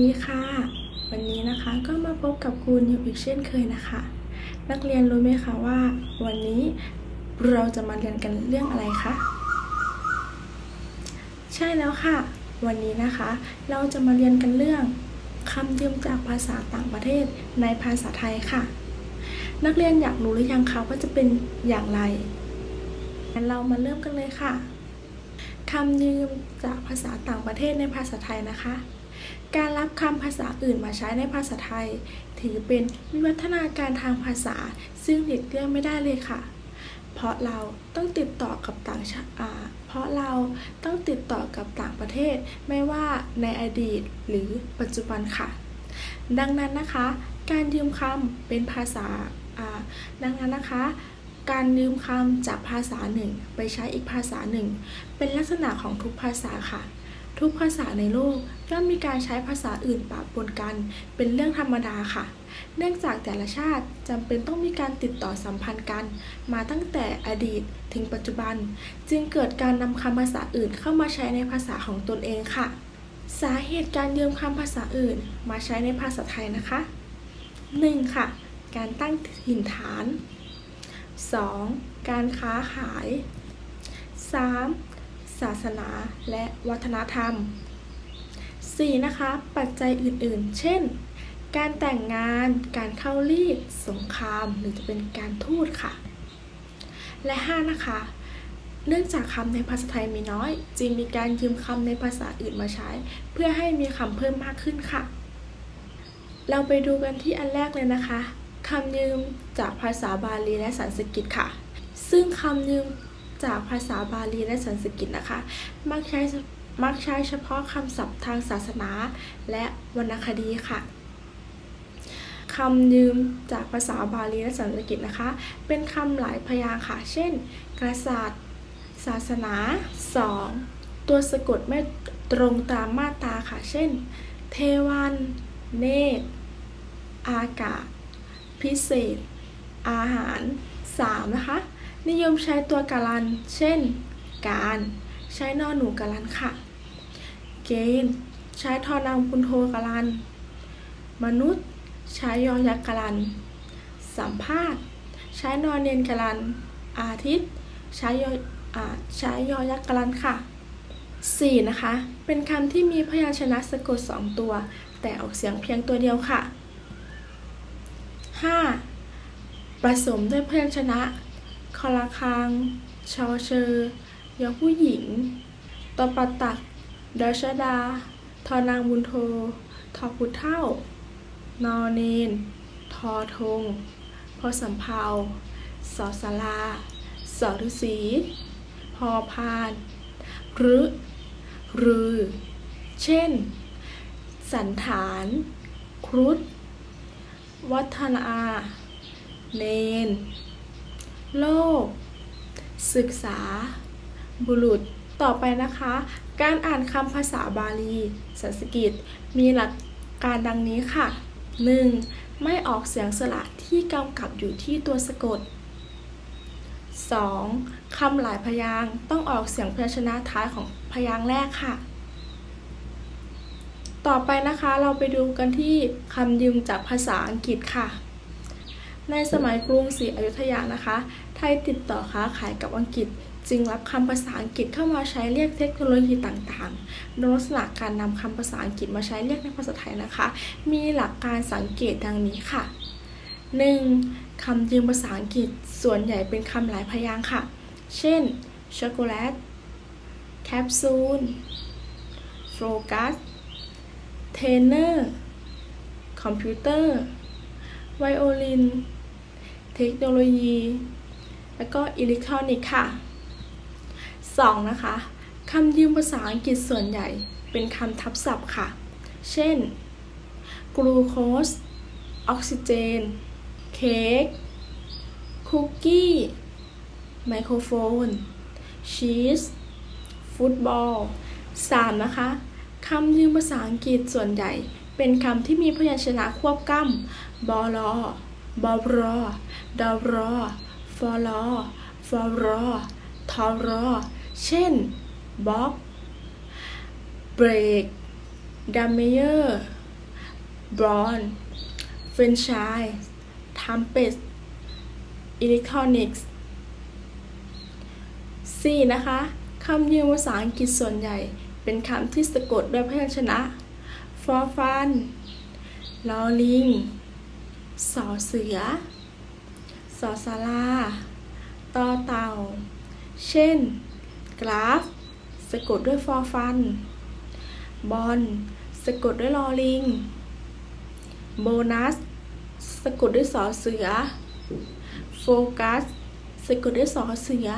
ดีค่ะ วันนี้นะคะก็มาพบกับครูนิวอีกเช่นเคยนะคะ นักเรียนรู้ไหมคะว่า วันนี้เราจะมาเรียนกันเรื่องอะไรคะใช่แล้วค่ะ วันนี้นะคะ เราจะมาเรียนกันเรื่องคำยืมจากภาษาต่างประเทศในภาษาไทยค่ะ นักเรียนอยากรู้หรือยังคะว่าจะเป็นอย่างไรงั้นเรามาเริ่มกันเลยค่ะคำยืมจากภาษาต่างประเทศในภาษาไทยนะคะ การรับคำภาษาอื่นมาใช้ในภาษาไทย ถือเป็นวิวัฒนาการทางภาษา ซึ่งหลีกเลี่ยงไม่ได้เลยค่ะ เพราะเราต้องติดต่อกับต่างชาเพราะเราต้องติดต่อกับต่างประเทศ ไม่ว่าในอดีตหรือปัจจุบันค่ะ ดังนั้นนะคะ การยืมคำเป็นภาษาดังนั้นนะคะการยืมคำจากภาษาหนึ่งไปใช้อีกภาษาหนึ่ง เป็นลักษณะของทุกภาษาค่ะ ทุกภาษาในโลก ย่อมมีการใช้ภาษาอื่นปะปนกัน เป็นเรื่องธรรมดาค่ะ เนื่องจากแต่ละชาติจำเป็นต้องมีการติดต่อสัมพันธ์กัน มาตั้งแต่อดีตถึงปัจจุบัน จึงเกิดการนำคำภาษาอื่นเข้ามาใช้ในภาษาของตนเองค่ะ สาเหตุการยืมคำภาษาอื่น มาใช้ในภาษาไทยนะคะ 1. ค่ะ การตั้งถิ่นฐาน 2. การค้าขาย 3. ศาสนาและวัฒนธรรม 4. นะคะ ปัจจัยอื่นๆ เช่น การแต่งงาน การเข้ารีดสงคราม หรือจะเป็นการทูตค่ะ และ 5 นะคะ เนื่องจากคำในภาษาไทยมีน้อย จึงมีการยืมคำในภาษาอื่นมาใช้ เพื่อให้มีคำเพิ่มมากขึ้นค่ะ เราไปดูกันที่อันแรกเลยนะคะคำยืมจากภาษาบาลีและสันสกฤตค่ะ ซึ่งคำยืมจากภาษาบาลีและสันสกฤตนะคะ มักใช้ มักใช้เฉพาะคำศัพท์ทางศาสนา และวรรณคดีค่ะคำยืมจากภาษาบาลีและสันสกฤตนะคะ เป็นคำหลายพยางค์ค่ะ เช่น กษัตริย์ ศาสนา 2. ตัวสะกดไม่ตรงตามมาตราค่ะ เช่น เทวัน เนตร อากาศ พิเศษ อาหาร 3. นะคะ นิยมใช้ตัวการัน เช่น การ ใช้นอหนูการันค่ะ เกณฑ์ ใช้ทอนางพุนโทการัน มนุษย์ ใช้ยอยักษ์การัน สัมภาษณ์ ใช้นอนเนียนการัน อาทิตย์ ใช้ยออ่าใช้ยอยักษ์การันค่ะ 4. นะคะ เป็นคำที่มีพยัญชนะสะกด 2 ตัว แต่ออกเสียงเพียงตัวเดียวค่ะ 5. ผสมด้วยพยัญชนะ คอละคัง ชอเชอ ยอผู้หญิงตอปะตัก ดอชดา ทอนางบุญโท ทอพุเท่า นอเนน ทอทง พอสำเพาสอสาราสอฤษีพอพานหรือรือ เช่น สันฐาน ครุฑวัฒนา เนน โลก ศึกษา บุรุษ ต่อไปนะคะ การอ่านคำภาษาบาลีสันสกฤตมีหลักการดังนี้ค่ะ 1. ไม่ออกเสียงสระที่กำกับอยู่ที่ตัวสะกด 2. คำหลายพยางต้องออกเสียงพยัญชนะท้ายของพยางค์แรกค่ะ ต่อไปนะคะเราไปดูกันที่คำยืมจากภาษาอังกฤษค่ะ ในสมัยกรุงศรีอยุธยานะคะ ไทยติดต่อค้าขายกับอังกฤษ จึงรับคำภาษาอังกฤษเข้ามาใช้เรียกเทคโนโลยีต่างๆ โดยลักษณะการนำคำภาษาอังกฤษมาใช้เรียกในภาษาไทยนะคะ มีหลักการสังเกตดังนี้ค่ะ 1. คำยืมภาษาอังกฤษส่วนใหญ่เป็นคำหลายพยางค์ค่ะ เช่น ช็อกโกแลต แคปซูล โฟกัส เทรนเนอร์ คอมพิวเตอร์ ไวโอลิน เทคโนโลยี แล้วก็อิเล็กทรอนิกส์ค่ะ 2. นะคะคำยืมภาษาอังกฤษส่วนใหญ่เป็นคำทับศัพท์ค่ะ เช่น กลูโคส ออกซิเจน เค้ก คุกกี้ ไมโครโฟน ชีส ฟุตบอล 3. นะคะคำยืมภาษาอังกฤษส่วนใหญ่ เป็นคำที่มีพยัญชนะควบกล้ำบอลอบอบรอดอรอฟอลอฟอรอทอรอ เช่นบ็อกเบรกดัมเมเยอร์ค brown franchise trumpet electronics 4. นะคะคำยืมภาษาอังกฤษส่วนใหญ่ เป็นคำที่สะกดด้วยพยัญชนะ for fun ลอลิงสอเสือสอสาราต่อเต่า เช่น กราฟ สะกดด้วย for fun บอล สะกดด้วยลอลิง โบนัส สะกดด้วยสอเสือ โฟกัส สะกดด้วยสอเสือ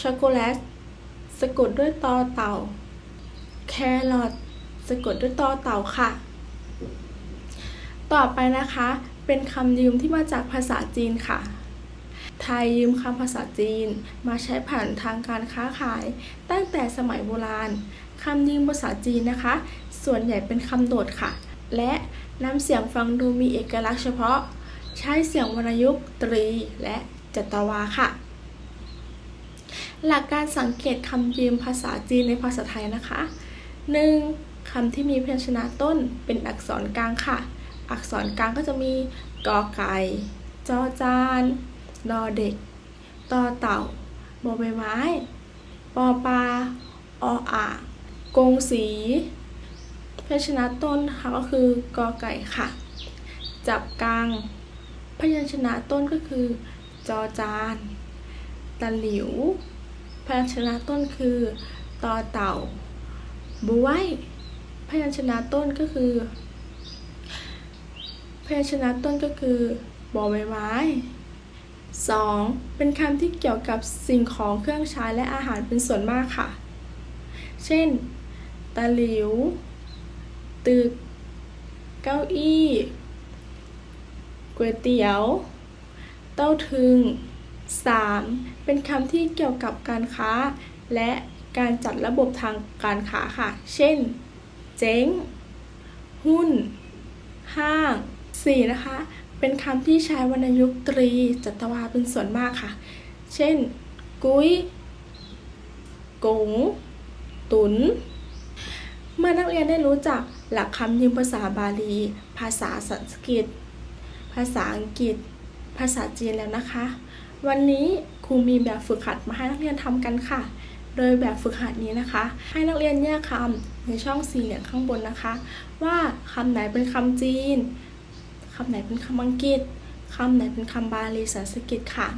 ช็อกโกแลต สะกดด้วยตอเต่า แครอท สะกดด้วยตอเต่าค่ะ ต่อไปนะคะ เป็นคำยืมที่มาจากภาษาจีนค่ะ ไทยยืมคำภาษาจีน มาใช้ผ่านทางการค้าขาย ตั้งแต่สมัยโบราณคำยืมภาษาจีนนะคะ ส่วนใหญ่เป็นคำโดดค่ะ และน้ำเสียงฟังดูมีเอกลักษณ์เฉพาะ ใช้เสียงวรรณยุกต์ตรีและจัตวาค่ะ หลักการสังเกตคำยืมภาษาจีนในภาษาไทยนะคะ 1. คำที่มีพยัญชนะต้นเป็นอักษรกลางค่ะ อักษรกลางก็จะมีกอไก่จอจาน ดอเด็กตอเต่าบอใบไม้ ปอปลาออ่างกงสีพยัญชนะต้นนะคะก็คือกอไก่ค่ะ จับกลางพยัญชนะต้นก็คือ จอจานตะหลิว พยัญชนะต้นคือตอเต่าบวยพยัญชนะต้นก็คือ พยัญชนะต้นก็คือบอใบไม้ 2. เป็นคำที่เกี่ยวกับสิ่งของเครื่องใช้และอาหารเป็นส่วนมากค่ะ เช่น ตะหลิว ตึก เก้าอี้ก๋วยเตี๋ยว เต้าถึง 3. เป็นคำที่เกี่ยวกับการค้า และการจัดระบบทางการค้าค่ะ เช่น เจ๊ง หุ้น ห้าง 4. นะคะ เป็นคำที่ใช้วรรณยุกตรีจัตวาเป็นส่วนมากค่ะ เช่น กุ้ยกง ตุน เมื่อนักเรียนได้รู้จักหลักคำยืมภาษาบาลี ภาษาสันสกฤต ภาษาอังกฤษ ภาษาจีนแล้วนะคะ วันนี้ครูมีแบบฝึกหัดมาให้นักเรียนทำกันค่ะ โดยแบบฝึกหัดนี้นะคะ ให้นักเรียนแยกคำในช่องสี่เหลี่ยมข้างบนนะคะ ว่าคำไหนเป็นคำจีนำไหนเป็นคำอังกฤษคำไหนเป็นคำบาลีสันสกฤตค่ะ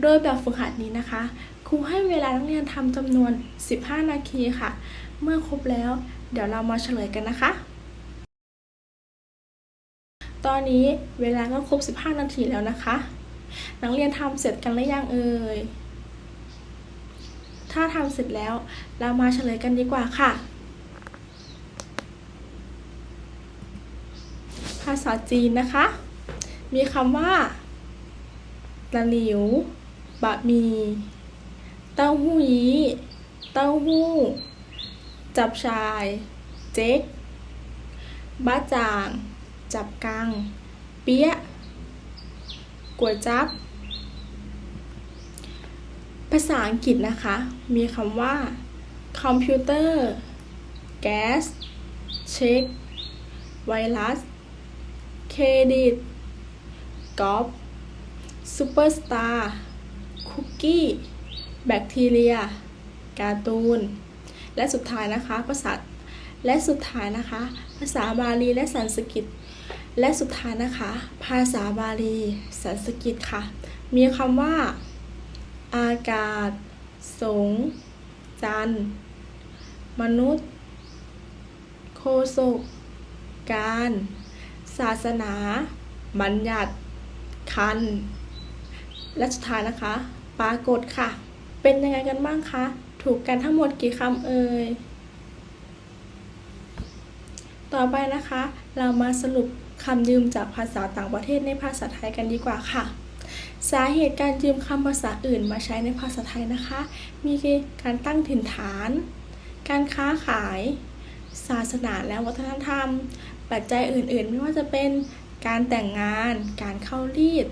โดยแบบฝึกหัดนี้นะคะ ครูให้เวลานักเรียนทำจำนวน 15 นาทีค่ะ เมื่อครบแล้ว เดี๋ยวเรามาเฉลยกันนะคะ ตอนนี้เวลาก็ครบ 15 นาทีแล้วนะคะ นักเรียนทำเสร็จกันหรือยังเอ่ย ถ้าทำเสร็จแล้วเรามาเฉลยกันดีกว่าค่ะาษาจีนนะคะ มีคำว่าตะหลิว บะหมี่เต้าหู้ยี้ เต้าหู้ จับชาย เจ๊กบ้าจาง จับกัง เปี๊ยะก๋วยจับภาษาอังกฤษนะคะ มีคำว่า คอมพิวเตอร์ แก๊ส เช็ค ไวรัส รดิตกอล์ฟซูเปอร์สตาร์คุกกี้ แบคทีเรีย การ์ตูน และสุดท้ายนะคะภาษาและสุดท้ายนะคะ ภาษาบาลีและสันสกฤต และสุดท้ายนะคะ ภาษาบาลีสันสกฤตค่ะ มีคำว่า อากาศ สง จัน มนุษย์ โคศกการ ศาสนาบัญญัติคัน และสุดท้ายนะคะ ปรากฏค่ะ เป็นยังไงกันบ้างคะ ถูกกันทั้งหมดกี่คำเอ่ย ต่อไปนะคะ เรามาสรุปคำยืมจากภาษาต่างประเทศในภาษาไทยกันดีกว่าค่ะ สาเหตุการยืมคำภาษาอื่นมาใช้ในภาษาไทยนะคะ มีการตั้งถิ่นฐาน การค้าขาย ศาสนาและวัฒนธรรม ปัจจัยอื่นๆ ไม่ว่าจะเป็นการแต่งงาน การเข้ารีด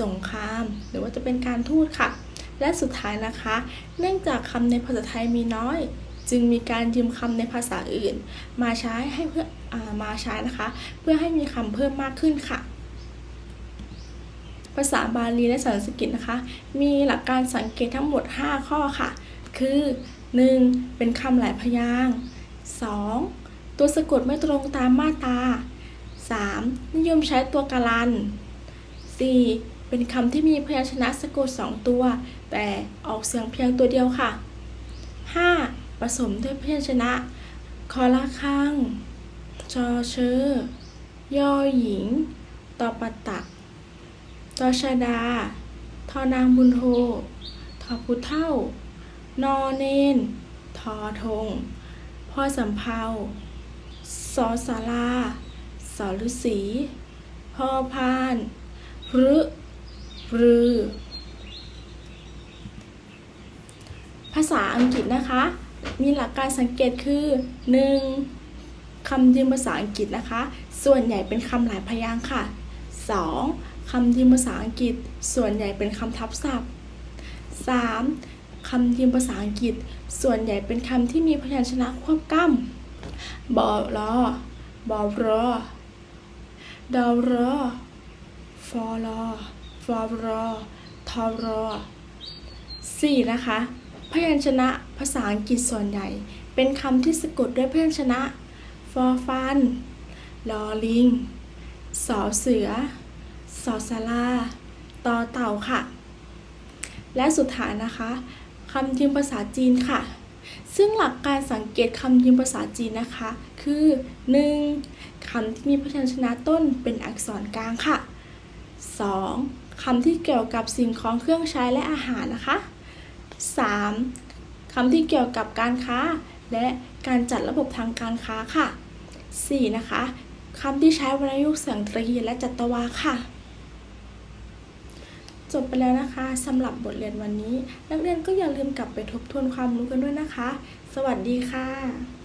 สงคราม หรือว่าจะเป็นการทูตค่ะ และสุดท้ายนะคะ เนื่องจากคำในภาษาไทยมีน้อย จึงมีการยืมคำในภาษาอื่น มาใช้ให้เพื่ออมาใช้นะคะ เพื่อให้มีคำเพิ่มมากขึ้นค่ะ ภาษาบาลีและสันสกฤตนะคะ มีหลักการสังเกตทั้งหมด 5 ข้อค่ะ คือ 1. เป็นคำหลายพยางค์ 2. ตัวสะกดไม่ตรงตามมาตรา 3. นิยมใช้ตัวการัน 4. เป็นคำที่มีพยัญชนะสะกด 2 ตัว แต่ออกเสียงเพียงตัวเดียวค่ะ 5. ผสมด้วยพยัญชนะ คอละคังจอเชอยอหญิง ตอปตะตอชาดา ทอนางบุญโททอพุเท่า นอเนน ทอทง พ่อสำเภา อสาราสอฤษีพ่อพานพฤปรือ ภาษาอังกฤษนะคะ มีหลักการสังเกตคือ 1. คำยืมภาษาอังกฤษนะคะ ส่วนใหญ่เป็นคำหลายพยางค์ค่ะ 2. คำยืมภาษาอังกฤษ ส่วนใหญ่เป็นคำทับศัพท์ 3. คำยืมภาษาอังกฤษ ส่วนใหญ่เป็นคำที่มีพยัญชนะควบกล้ำ บอลอบอรอดอรอฟอลอฟอรอทอรอ 4. นะคะ พยัญชนะภาษาอังกฤษส่วนใหญ่ เป็นคำที่สะกดด้วยพยัญชนะฟอฟันลอลิงสอเสือสอสาราตอเต่าค่ะ และสุดท้ายนะคะคำยืมภาษาจีนค่ะ ซึ่งหลักการสังเกตคำยืมภาษาจีนนะคะ คือ 1. คำที่มีพยัญชนะต้นเป็นอักษรกลางค่ะ 2. คำที่เกี่ยวกับสิ่งของเครื่องใช้และอาหารนะคะ 3. คำที่เกี่ยวกับการค้า และการจัดระบบทางการค้าค่ะ 4. นะคะคำที่ใช้วรรณยุกต์เสียงตรีและจัตวาค่ะ จบไปแล้วนะคะสำหรับบทเรียนวันนี้ นักเรียนก็อย่าลืมกลับไปทบทวนความรู้กันด้วยนะคะ สวัสดีค่ะ